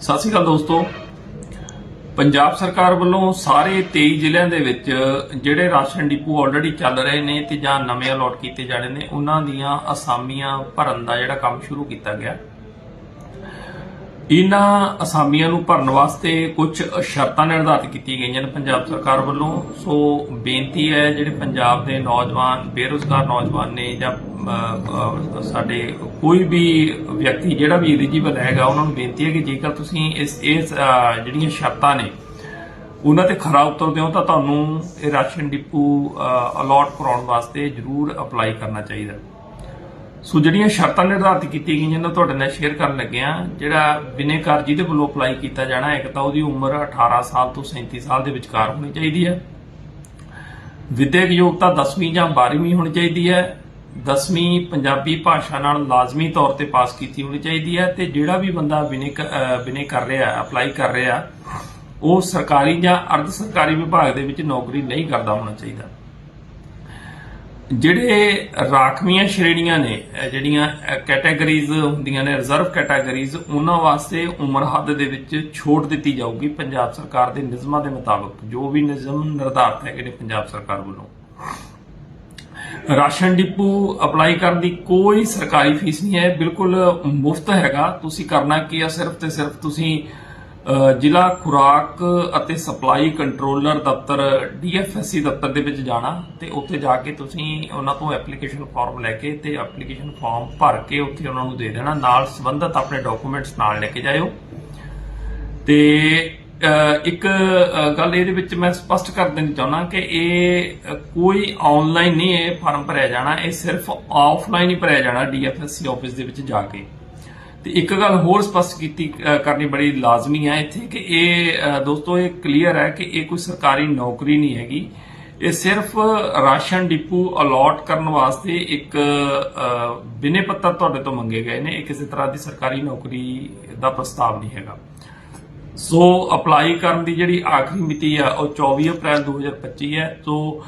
ਸਤਿ ਸ਼੍ਰੀ ਅਕਾਲ ਦੋਸਤੋ। ਪੰਜਾਬ ਸਰਕਾਰ ਵੱਲੋਂ ਸਾਰੇ 23 ਜ਼ਿਲ੍ਹਿਆਂ ਦੇ ਵਿੱਚ ਜਿਹੜੇ ਰਾਸ਼ਨ ਡਿਪੂ ਆਲਰੇਡੀ ਚੱਲ ਰਹੇ ਨੇ ਤੇ ਜਾਂ ਨਵੇਂ ਅਲਾਟ ਕੀਤੇ ਜਾਣੇ ਨੇ, ਉਹਨਾਂ ਦੀਆਂ ਅਸਾਮੀਆਂ ਭਰਨ ਦਾ ਜਿਹੜਾ ਕੰਮ ਸ਼ੁਰੂ ਕੀਤਾ ਗਿਆ। ਇਹਨਾਂ ਅਸਾਮੀਆਂ ਨੂੰ ਭਰਨ ਵਾਸਤੇ ਕੁਝ ਸ਼ਰਤਾਂ ਨਿਰਧਾਰਿਤ ਕੀਤੀਆਂ ਗਈਆਂ ਨੇ ਪੰਜਾਬ ਸਰਕਾਰ ਵੱਲੋਂ। ਸੋ ਬੇਨਤੀ ਹੈ ਜਿਹੜੇ ਪੰਜਾਬ ਦੇ ਨੌਜਵਾਨ, ਬੇਰੁਜ਼ਗਾਰ ਨੌਜਵਾਨ ਨੇ ਜਾਂ ਸਾਡੇ ਕੋਈ ਵੀ ਵਿਅਕਤੀ ਜਿਹੜਾ ਵੀ ਐਲੀਜੀਬਲ ਹੈਗਾ, ਉਹਨਾਂ ਨੂੰ ਬੇਨਤੀ ਹੈ ਕਿ ਜੇਕਰ ਤੁਸੀਂ ਇਸ ਇਸ ਜਿਹੜੀਆਂ ਸ਼ਰਤਾਂ ਨੇ, ਉਹਨਾਂ ਤੇ ਖਰਾ ਉਤਰਦੇ ਹੋ ਤਾਂ ਤੁਹਾਨੂੰ ਇਹ ਰਾਸ਼ਨ ਡਿਪੂ ਅਲਾਟ ਕਰਾਉਣ ਵਾਸਤੇ ਜ਼ਰੂਰ ਅਪਲਾਈ ਕਰਨਾ ਚਾਹੀਦਾ। ਸੋ ਜਿਹੜੀਆਂ ਸ਼ਰਤਾਂ ਨਿਰਧਾਰਿਤ ਕੀਤੀਆਂ ਗਈਆਂ ਨੇ, ਤੁਹਾਡੇ ਨਾਲ ਸ਼ੇਅਰ ਕਰਨ ਲੱਗੇ ਆ ਜਿਹੜਾ ਬਿਨੇਕਾਰ ਜਿਹਦੇ ਵੱਲੋਂ ਅਪਲਾਈ ਕੀਤਾ ਜਾਣਾ, ਇੱਕ ਤਾਂ ਉਹਦੀ ਉਮਰ 18 ਸਾਲ ਤੋਂ 37 ਸਾਲ ਦੇ ਵਿਚਕਾਰ ਹੋਣੀ ਚਾਹੀਦੀ ਹੈ। ਵਿਦਿਅਕ ਯੋਗਤਾ 10ਵੀਂ ਜਾਂ 12ਵੀਂ ਹੋਣੀ ਚਾਹੀਦੀ ਹੈ। 10ਵੀਂ ਪੰਜਾਬੀ ਭਾਸ਼ਾ ਨਾਲ ਲਾਜ਼ਮੀ ਤੌਰ ਤੇ ਪਾਸ ਕੀਤੀ ਹੋਣੀ ਚਾਹੀਦੀ ਹੈ ਤੇ ਜਿਹੜਾ ਵੀ ਬੰਦਾ ਬਿਨੇ ਬਿਨੇ ਕਰ ਰਿਹਾ ਅਪਲਾਈ ਕਰ ਰਿਹਾ, ਉਹ ਸਰਕਾਰੀ ਜਾਂ ਅਰਧ ਸਰਕਾਰੀ ਵਿਭਾਗ ਦੇ ਵਿੱਚ ਨੌਕਰੀ ਨਹੀਂ ਕਰਦਾ ਹੋਣਾ ਚਾਹੀਦਾ। ਜਿਹੜੇ ਰਾਖਵੀਆਂ ਸ਼੍ਰੇਣੀਆਂ ਨੇ ਜਿਹੜੀਆਂ ਕੈਟਾਗਰੀਜ਼ ਹੁੰਦੀਆਂ ਨੇ ਰਿਜ਼ਰਵ ਕੈਟਾਗਰੀਜ਼ ਉਹਨਾਂ ਵਾਸਤੇ ਉਮਰ ਹੱਦ ਦੇ ਵਿੱਚ ਛੋਟ ਦਿੱਤੀ ਜਾਊਗੀ ਪੰਜਾਬ ਸਰਕਾਰ ਦੇ ਨਿਯਮਾਂ ਦੇ ਮੁਤਾਬਕ, ਜੋ ਵੀ ਨਿਯਮ ਨਿਰਧਾਰਤ ਹੈਗੇ ਨੇ ਪੰਜਾਬ ਸਰਕਾਰ ਵੱਲੋਂ। ਰਾਸ਼ਨ ਡਿਪੂ ਅਪਲਾਈ ਕਰਨ ਦੀ ਕੋਈ ਸਰਕਾਰੀ ਫੀਸ ਨਹੀਂ ਹੈ ਬਿਲਕੁਲ ਮੁਫਤ ਹੈਗਾ। ਤੁਸੀਂ ਕਰਨਾ ਕੀ ਆ, ਸਿਰਫ ਤੇ ਸਿਰਫ ਤੁਸੀਂ ਜ਼ਿਲ੍ਹਾ ਖੁਰਾਕ ਅਤੇ ਸਪਲਾਈ ਕੰਟਰੋਲਰ ਦਫ਼ਤਰ ਡੀਐਫਐਸਸੀ ਦਫ਼ਤਰ ਦੇ ਵਿੱਚ ਜਾਣਾ ਤੇ ਉੱਥੇ ਜਾ ਕੇ ਤੁਸੀਂ ਉਹਨਾਂ ਤੋਂ ਐਪਲੀਕੇਸ਼ਨ ਫਾਰਮ ਲੈ ਕੇ ਤੇ ਐਪਲੀਕੇਸ਼ਨ ਫਾਰਮ ਭਰ ਕੇ ਉੱਥੇ ਉਹਨਾਂ ਨੂੰ ਦੇ ਦੇਣਾ, ਨਾਲ ਸੰਬੰਧਤ ਆਪਣੇ ਡਾਕੂਮੈਂਟਸ ਨਾਲ ਲੈ ਕੇ ਜਾਇਓ। ਤੇ ਇੱਕ ਗੱਲ ਇਹਦੇ ਵਿੱਚ ਮੈਂ ਸਪਸ਼ਟ ਕਰ ਦੇਣੀ ਚਾਹੁੰਦਾ ਕਿ ਇਹ ਕੋਈ ਆਨਲਾਈਨ ਨਹੀਂ, ਇਹ ਫਾਰਮ ਭਰਿਆ ਜਾਣਾ, ਇਹ ਸਿਰਫ ਆਫਲਾਈਨ ਹੀ ਭਰਿਆ ਜਾਣਾ ਡੀਐਫਐਸਸੀ ਆਫਿਸ ਦੇ ਵਿੱਚ ਜਾ ਕੇ। ਤੇ ਇੱਕ ਗੱਲ ਹੋਰ ਸਪਸ਼ਟ ਕੀਤੀ ਕਰਨੀ ਬੜੀ ਲਾਜ਼ਮੀ ਹੈ ਇੱਥੇ ਕਿ ਇਹ ਦੋਸਤੋ ਇਹ ਕਲੀਅਰ ਹੈ ਕਿ ਇਹ ਕੋਈ ਸਰਕਾਰੀ ਨੌਕਰੀ ਨਹੀਂ ਹੈਗੀ। ਇਹ ਸਿਰਫ ਰਾਸ਼ਨ ਡਿਪੂ ਅਲਾਟ ਕਰਨ ਵਾਸਤੇ ਇੱਕ ਅਹ, ਬਿਨੇ ਪੱਤਰ ਤੁਹਾਡੇ ਤੋਂ ਮੰਗੇ ਗਏ ਨੇ। ਇਹ ਕਿਸੇ ਤਰ੍ਹਾਂ ਦੀ ਸਰਕਾਰੀ ਨੌਕਰੀ ਦਾ ਪ੍ਰਸਤਾਵ ਨਹੀਂ ਹੈਗਾ। ਸੋ ਅਪਲਾਈ ਕਰਨ ਦੀ ਜਿਹੜੀ ਆਖਰੀ ਮਿਤੀ ਆ ਉਹ 24 ਅਪ੍ਰੈਲ 2025 ਹੈ। ਸੋ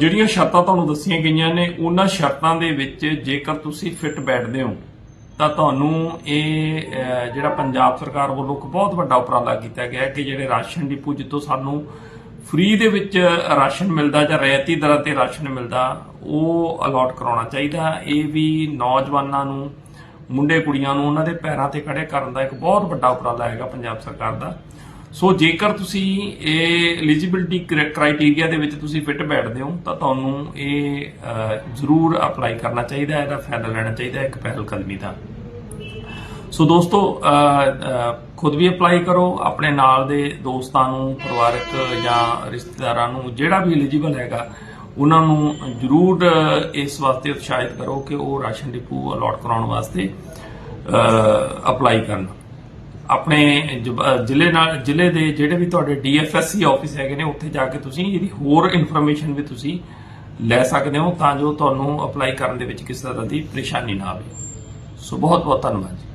ਜਿਹੜੀਆਂ ਸ਼ਰਤਾਂ ਤੁਹਾਨੂੰ ਦੱਸੀਆਂ ਗਈਆਂ ਨੇ ਉਹਨਾਂ ਸ਼ਰਤਾਂ ਦੇ ਵਿੱਚ ਜੇਕਰ ਤੁਸੀਂ ਫਿੱਟ ਬੈਠਦੇ ਹੋ ਤਾਂ ਤੁਹਾਨੂੰ ਇਹ ਜਿਹੜਾ ਪੰਜਾਬ ਸਰਕਾਰ ਵੱਲੋਂ ਇੱਕ ਬਹੁਤ ਵੱਡਾ ਉਪਰਾਲਾ ਕੀਤਾ ਗਿਆ ਕਿ ਜਿਹੜੇ ਰਾਸ਼ਨ ਡਿਪੂ ਜਿੱਥੋਂ ਸਾਨੂੰ ਫ੍ਰੀ ਦੇ ਵਿੱਚ ਰਾਸ਼ਨ ਮਿਲਦਾ ਜਾਂ ਰਿਆਇਤੀ ਦਰਾਂ ਤੇ ਰਾਸ਼ਨ ਮਿਲਦਾ, ਉਹ ਅਲਾਟ ਕਰਾਉਣਾ ਚਾਹੀਦਾ ਇਹ ਵੀ ਨੌਜਵਾਨਾਂ ਨੂੰ, ਮੁੰਡੇ ਕੁੜੀਆਂ ਨੂੰ ਉਹਨਾਂ ਦੇ ਪੈਰਾਂ ਤੇ ਖੜੇ ਕਰਨ ਦਾ ਇੱਕ ਬਹੁਤ ਵੱਡਾ ਉਪਰਾਲਾ ਹੈਗਾ ਪੰਜਾਬ ਸਰਕਾਰ ਦਾ। ਸੋ ਜੇਕਰ ਤੁਸੀਂ ਇਹ ਐਲੀਜੀਬਿਲਟੀ ਕ੍ਰਾਈਟੇਰੀਆ ਦੇ ਵਿੱਚ ਤੁਸੀਂ ਫਿੱਟ ਬੈਠਦੇ ਹੋ, ਤਾਂ ਤੁਹਾਨੂੰ ਇਹ ਜ਼ਰੂਰ ਅਪਲਾਈ ਕਰਨਾ ਚਾਹੀਦਾ ਹੈ, ਇਹਦਾ ਫਾਇਦਾ ਲੈਣਾ ਚਾਹੀਦਾ ਹੈ ਇੱਕ ਪਹਿਲ ਕਦਮੀ ਦਾ। ਸੋ ਦੋਸਤੋ ਖੁਦ ਵੀ ਅਪਲਾਈ ਕਰੋ, ਆਪਣੇ ਨਾਲ ਦੇ ਦੋਸਤਾਂ ਨੂੰ, ਪਰਿਵਾਰਕ ਜਾਂ ਰਿਸ਼ਤੇਦਾਰਾਂ ਨੂੰ, ਜਿਹੜਾ ਵੀ ਐਲੀਜੀਬਲ ਹੈਗਾ, ਉਹਨਾਂ ਨੂੰ ਜਰੂਰ ਇਸ ਵਾਸਤੇ ਉਤਸ਼ਾਹਿਤ ਕਰੋ ਕਿ ਉਹ ਰਾਸ਼ਨ ਡਿਪੂ ਅਲਾਟ ਕਰਾਉਣ ਵਾਸਤੇ ਅਪਲਾਈ ਕਰਨ। ਆਪਣੇ ਜ਼ਿਲ੍ਹੇ ਨਾਲ, ਜ਼ਿਲ੍ਹੇ ਦੇ ਜਿਹੜੇ ਵੀ ਤੁਹਾਡੇ ਡੀਐਫਐਸਸੀ ਆਫਿਸ ਹੈਗੇ ਨੇ, ਉੱਥੇ ਜਾ ਕੇ ਤੁਸੀਂ ਇਹਦੀ ਹੋਰ ਇਨਫੋਰਮੇਸ਼ਨ ਵੀ ਤੁਸੀਂ ਲੈ ਸਕਦੇ ਹੋ, ਤਾਂ ਜੋ ਤੁਹਾਨੂੰ ਅਪਲਾਈ ਕਰਨ ਦੇ ਵਿੱਚ ਕਿਸੇ ਤਰ੍ਹਾਂ ਦੀ ਪਰੇਸ਼ਾਨੀ ਨਾ ਆਵੇ। ਸੋ ਬਹੁਤ ਬਹੁਤ ਧੰਨਵਾਦ ਜੀ।